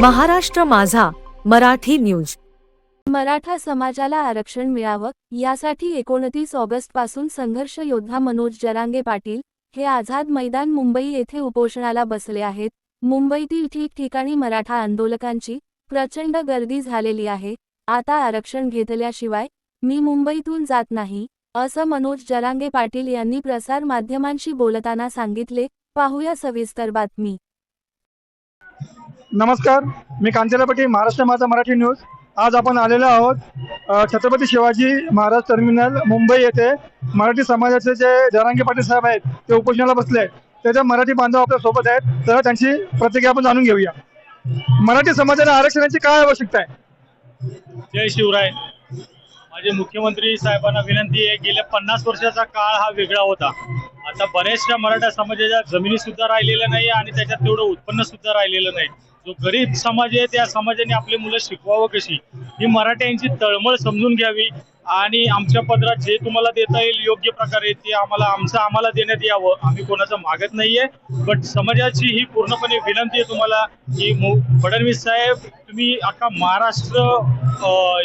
महाराष्ट्र माझा मराठी न्यूज. मराठा समाजाला आरक्षण मिळावं यासाठी एकोणतीस ऑगस्टपासून संघर्ष योद्धा मनोज जरांगे पाटील हे आझाद मैदान मुंबई येथे उपोषणाला बसले आहेत. मुंबईतील ठिकठिकाणी मराठा आंदोलकांची प्रचंड गर्दी झालेली आहे. आता आरक्षण घेतल्याशिवाय मी मुंबईतून जात नाही असं मनोज जरांगे पाटील यांनी प्रसार माध्यमांशी बोलताना सांगितले. पाहूया सविस्तर बातमी. नमस्कार मी कांचनापटी महाराष्ट्र माझा मराठी न्यूज. आज आपण आलेलो आहोत छत्रपती शिवाजी महाराज टर्मिनल मुंबई येथे. मराठी समाजाचे जे जरांगे पाटील साहेब आहेत ते उपोषणाला बसले आहेत. त्याच्या मराठी बांधव आपल्यासोबत आहेत तर त्यांची प्रतिक्रिया आपण जाणून घेऊया. मराठी समाजाला आरक्षणाची काय आवश्यकता आहे? जय शिवराय. माझे मुख्यमंत्री साहेबांना विनंती आहे गेल्या पन्नास वर्षाचा काळ हा वेगळा होता. आता बऱ्याचशा मराठा समाजाच्या जमिनी सुद्धा राहिलेल्या नाही आणि त्याच्यात तेवढं उत्पन्न सुद्धा राहिलेलं नाही. जो गरीब समाज आहे त्या समाजाने आपली मुलं शिकवावं कशी? ही मराठ्यांची तळमळ समजून घ्यावी आणि आमच्या पदरात जे तुम्हाला देता येईल योग्य प्रकारे ते आम्हाला आमचं आम्हाला देण्यात यावं. आम्ही कोणाचं मागत नाहीये बट समाजाची ही पूर्णपणे विनंती आहे तुम्हाला की मो- फडणवीस साहेब तुम्ही अख्खा महाराष्ट्र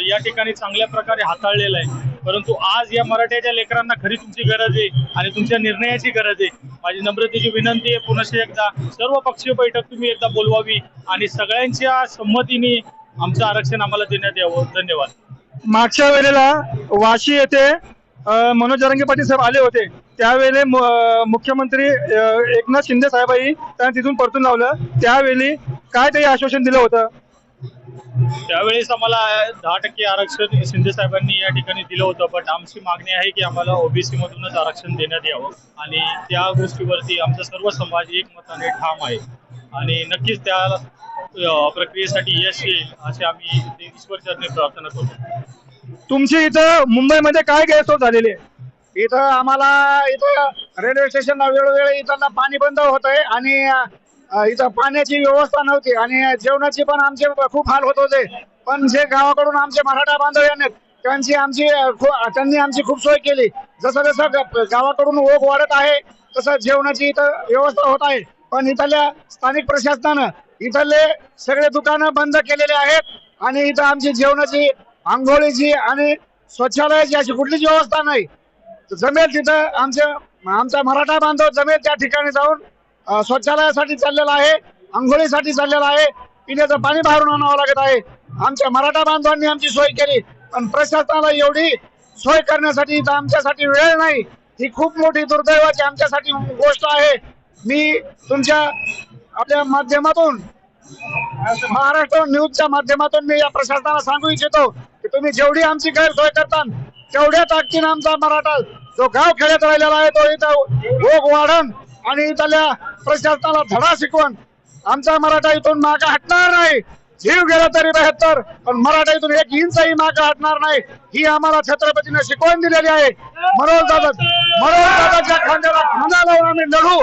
या ठिकाणी चांगल्या प्रकारे हाताळलेला आहे. परंतु आज या मराठ्याच्या लेकरांना खरी तुमची गरज आहे आणि तुमच्या निर्णयाची गरज आहे. माझी नम्रतेची विनंती आहे पुनश्च एकदा सर्व पक्षीय बैठक तुम्ही एकदा बोलवावी आणि सगळ्यांच्या संमतीने आमचं आरक्षण आम्हाला देण्यात यावं. धन्यवाद. मागच्या वेळेला वाशी येथे मनोज जरंगे पाटील साहेब आले होते. त्यावेळी मुख्यमंत्री एकनाथ शिंदे साहेबांनी त्यांना तिथून परतून लावलं. त्यावेळी काय ते आश्वासन दिलं होतं? त्यावेळेस आम्हाला दहा टक्के आरक्षण शिंदे साहेबांनी या ठिकाणी दिलं होतं पण आमची मागणी आहे की आम्हाला ओबीसी मधूनच आरक्षण देण्यात यावं. आणि त्या गोष्टीवरती आमचा सर्व समाज एकमताने ठाम आहे. आणि नक्कीच त्या प्रक्रियेसाठी यश येईल असे आम्ही ईश्वरचरणी प्रार्थना करतो. तुमची इथं मुंबईमध्ये काय गैरसोय झालेली आहे? इथं आम्हाला इथं रेल्वे स्टेशनला वेळोवेळी इथं पाणी बंद होत आहे आणि अ, इथं पाण्याची व्यवस्था नव्हती आणि जेवणाची पण आमचे खूप हाल होत होते. पण जे गावाकडून आमचे मराठा बांधव यांनी त्यांची आमची अ, खू- त्यांनी आमची खूप सोय केली. जसं जसं ग- गावाकडून ओघ वाढत आहे तसं जेवणाची इथं व्यवस्था होत आहे. पण इथल्या स्थानिक प्रशासनानं इथले सगळे दुकानं बंद केलेले आहेत आणि इथं आमची जेवणाची आंघोळीची आणि स्वच्छालयाची अशी कुठलीच व्यवस्था नाही. जमेल तिथं आमच्या आमचा मराठा बांधव जमेल त्या ठिकाणी जाऊन शौचालयासाठी चाललेला आहे आंघोळीसाठी चाललेला आहे पिण्याचं पाणी बाहेरून आणावं लागत आहे. आमच्या मराठा बांधवांनी आमची सोय केली पण प्रशासनाला एवढी सोय करण्यासाठी इथं आमच्यासाठी वेळ नाही. ही खूप मोठी दुर्दैवाची आमच्यासाठी गोष्ट आहे. मी तुमच्या आपल्या माध्यमातून महाराष्ट्र न्यूजच्या माध्यमातून मी या प्रशासनाला सांगू इच्छितो की तुम्ही जेवढी आमची गैरसोय करता तेवढ्या ताकदीने आमचा मराठा जो गाव खेड्यात राहिलेला आहे तो इथं भोग वाढन आणि इथल्या प्रशासनाला धडा शिकवण. आमचा मराठा इथून मागे हटणार नाही. जीव गेला तरी बेहत्तर पण मराठा इथून एक इंचही मागे हटणार नाही. ही आम्हाला छत्रपतीने शिकवण दिलेली आहे. मनोज दादा मनोज दादाच्या खांद्याला खांदा लावून आम्ही लढू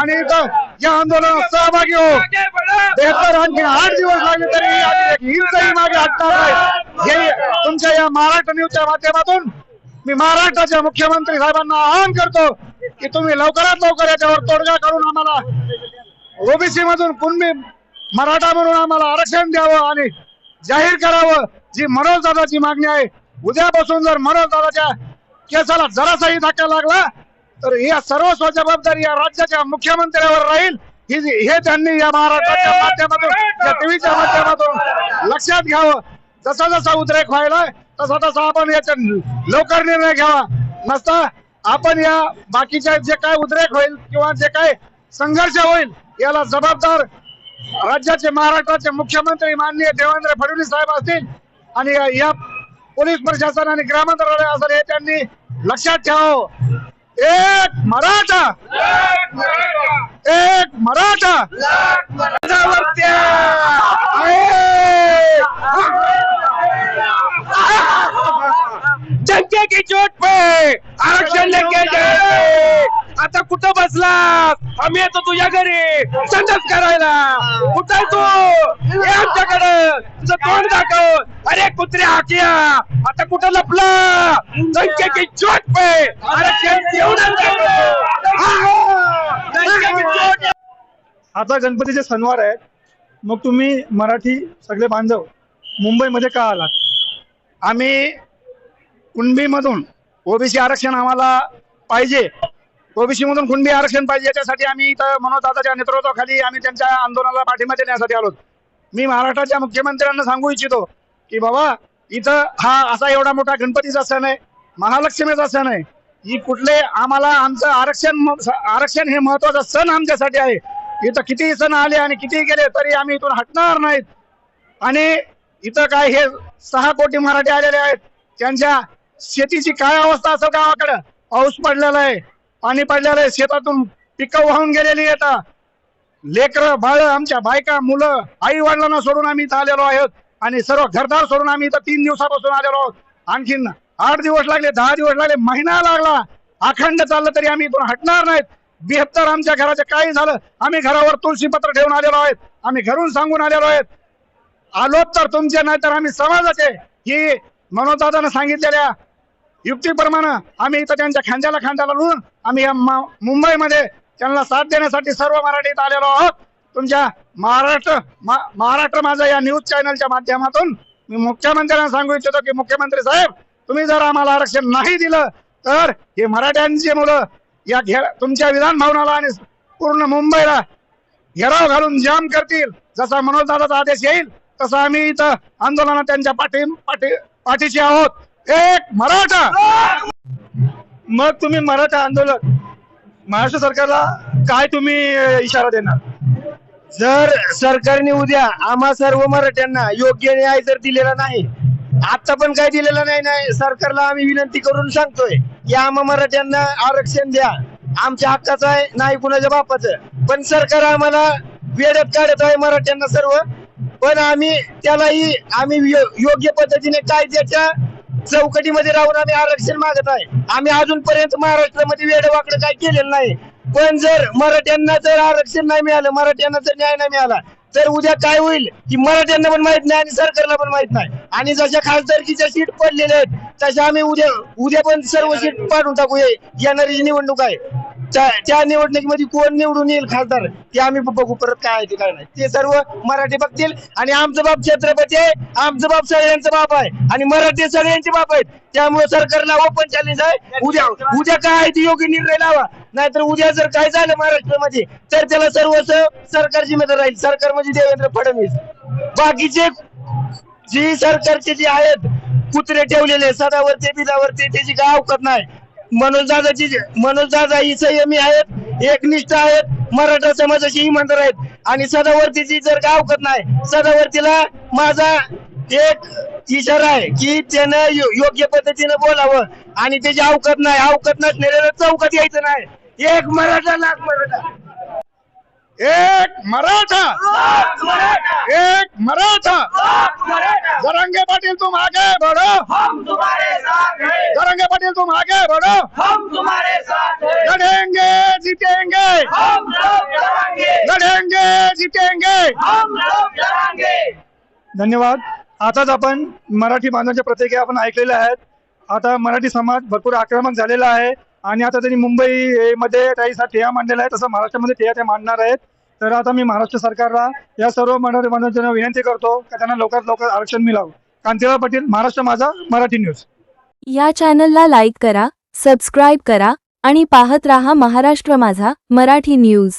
आणि इथं या आंदोलनात सहभागी होऊ. बेहत्तर आणखी आठ दिवस लागले तरी एक इंचही मागे हटणार नाही. हे तुमच्या या महाराष्ट्र न्यूजच्या माध्यमातून मी महाराष्ट्राच्या मुख्यमंत्री साहेबांना आवाहन करतो. की तुम्ही लवकरात लवकर याच्यावर तोडगा करून आम्हाला ओबीसी मधून कुणबी मराठा म्हणून आम्हाला आरक्षण द्यावं आणि जाहीर करावं जी मनोज दादाची मागणी आहे. उद्यापासून जर मनोज दादाच्या केसाला जरासाही धक्का लागला तर या सर्व जबाबदारी या राज्याच्या मुख्यमंत्र्यावर राहील. हे त्यांनी या महाराष्ट्राच्या माध्यमातून या टीव्हीच्या माध्यमातून लक्षात घ्यावं. जसा जसा उद्रेक व्हायला तसा तसा आपण याच्या लवकर निर्णय घ्यावा. नसता आपण या बाकीच्या जे काय उद्रेक होईल किंवा जे काय संघर्ष होईल याला जबाबदार राज्याचे महाराष्ट्राचे मुख्यमंत्री माननीय देवेंद्र फडणवीस साहेब असतील आणि या- पोलीस प्रशासन आणि ग्रामंत्रालय असेल हे त्यांनी लक्षात ठेवावं. एक मराठा! एक मराठा! जनते की जो पे आरक्षण लेके जाए आता कुठं बसला आम्ही येतो तुझ्या घरी. संडास करायला. कुठं तू? ये आमच्याकडं. तुझं तोंड दाखव. अरे कुत्रे हाकिया आता कुठं लपला? चोट पे. हा! चोट आता गणपतीचे सणवार आहेत. मग तुम्ही मराठी सगळे बांधव मुंबईमध्ये का आलात? आम्ही कुणबीमधून ओबीसी आरक्षण आम्हाला पाहिजे. ओबीसी मधून कुणबी आरक्षण पाहिजे याच्यासाठी आम्ही इथं मनोजदादाच्या नेतृत्वाखाली आम्ही त्यांच्या आंदोलनाला पाठिंबा देण्यासाठी आलो मी महाराष्ट्राच्या मुख्यमंत्र्यांना सांगू इच्छितो की बाबा इथं हा असा एवढा मोठा गणपतीचा सण आहे महालक्ष्मीचा सण आहे ही कुठले आम्हाला आमचं आरक्षण म- आरक्षण हे महत्त्वाचा सण आमच्यासाठी आहे. इथं कितीही सण आले आणि कितीही गेले तरी आम्ही इथून हटणार नाहीत. आणि इथं काय हे सहा कोटी मराठी आलेले आहेत त्यांच्या शेतीची काय अवस्था असेल गावाकडं? पाऊस पडलेला आहे. पाणी पडलेलं आहे शेतातून. पिकं वाहून गेलेली आहेत. लेकर बाळ आमच्या बायका मुलं आई वडिलांना सोडून आम्ही इथं आलेलो आहोत. आणि सर्व घरदार सोडून आम्ही इथं तीन दिवसापासून आलेलो आहोत. आणखीन आठ दिवस लागले दहा दिवस लागले महिना लागला. अखंड चाललं तरी आम्ही इथून हटणार नाहीत. बेहत्तर आमच्या घराचं काही झालं आम्ही घरावर तुळशीपत्र ठेवून आलेलो आहेत. आम्ही घरून सांगून आलेलो आहेत. आलोत तर तुमचे नाही तर आम्ही समाजाचे. ही मनोजदादानं सांगितलेल्या युक्तीप्रमाणे आम्ही इथं त्यांच्या खांद्याला खांद्याला लावून आम्ही या मा- मुंबईमध्ये त्यांना साथ देण्यासाठी सर्व मराठीत आलेलो आहोत. तुमच्या महाराष्ट्र महाराष्ट्र माझा या न्यूज चॅनलच्या माध्यमातून मी मुख्यमंत्र्यांना सांगू इच्छितो की मुख्यमंत्री साहेब तुम्ही जर आम्हाला आरक्षण नाही दिलं तर हे मराठ्यांची मुलं या घे तुमच्या विधान भवनाला आणि पूर्ण मुंबईला घेराव घालून जाम करतील. जसा मनोजदादाचा आदेश येईल तसं आम्ही इथं आंदोलनात त्यांच्या पाठी पाठी पाठीशी आहोत. एक मराठा! मग तुम्ही मराठा आंदोलन महाराष्ट्र सरकारला काय तुम्ही इशारा देणार? जर सरकारने उद्या आम्हा सर्व मराठ्यांना योग्य न्याय जर दिलेला नाही आता पण काय दिलेला नाही नाही सरकारला आम्ही विनंती करून सांगतोय की आम्हा मराठ्यांना आरक्षण द्या. आमच्या हक्काचं आहे नाही कुणाच्या बापाचं. पण सरकार आम्हाला वेळेत काढत आहे मराठ्यांना सर्व. पण आम्ही त्यालाही आम्ही योग्य पद्धतीने कायद्याच्या चौकटीमध्ये राहून आम्ही आरक्षण मागत आहे. आम्ही अजूनपर्यंत महाराष्ट्रामध्ये वेडवाकडे काय केलेलं नाही. पण जर मराठ्यांना जर आरक्षण नाही मिळालं मराठ्यांना जर न्याय नाही मिळाला तर उद्या काय होईल? की मराठ्यांना पण माहीत नाही आणि सरकारला पण माहीत नाही. आणि जशा खासदारकीच्या सीट पडलेल्या आहेत तशा आम्ही उद्या उद्या पण सर्व सीट पाडून टाकू येणारी निवडणूक आहे. त्या निवडणुकीमध्ये कोण निवडून येईल खासदार ते आम्ही बघू परत काय आहे ते काय नाही. ते सर्व मराठी बघतील आणि आमचं बाप छत्रपती आहे आमचं बाप सगळ्यांचं बाप आहे आणि मराठी सगळ्यांचे बाप आहेत. त्यामुळे सरकारला ओपन चॅलेंज आहे. उद्या उद्या काय आहे ते योग्य निर्णय लावा. नाहीतर उद्या जर काय झालं महाराष्ट्रामध्ये तर त्याला सर्व सरकार जिम्मेदार राहील. सरकार म्हणजे देवेंद्र फडणवीस. बाकीचे जी सरकारचे जे आहेत कुत्रे ठेवलेले सदावरती बिलावरती त्याची काय अवकत नाही. मनोज दादाची मनोज दादा ही संयमी आहेत एकनिष्ठ आहेत मराठा समाजाची इमानदार आहेत. आणि सदावर्तीची जर का अवकत नाही सदावर्तीला माझा एक इशारा आहे की त्यानं योग्य पद्धतीनं बोलावं. आणि त्याची अवकत नाही अवकत नसणाऱ्याला चौकात यायचं नाही. एक मराठा लाख मराठा. एक मराठा. एक मराठा. जरंगे पाटील तुम आगे बढ़ो. जरंगे पाटील तुम आगे बढ़ो. लड़ेंगे जीतेंगे. लड़ेंगे. जीतेंगे. धन्यवाद. आताच आपण मराठी बांधवांच्या प्रतिक्रिया आपण ऐकलेल्या आहेत. आता मराठी समाज भरपूर आक्रमक झालेला आहे. आणि आता त्यांनी मुंबई मध्ये काही ठेया मांडलेला आहे तसं महाराष्ट्रामध्ये ठेया ते मांडणार आहेत. तर आता मी महाराष्ट्र सरकारला या सर्व मराठी विनंती करतो की त्यांना लवकरात लवकर आरक्षण मिळावं. कांतीराव पाटील महाराष्ट्र माझा मराठी न्यूज. या चॅनलला लाईक करा सबस्क्राईब करा आणि पाहत रहा महाराष्ट्र माझा मराठी न्यूज.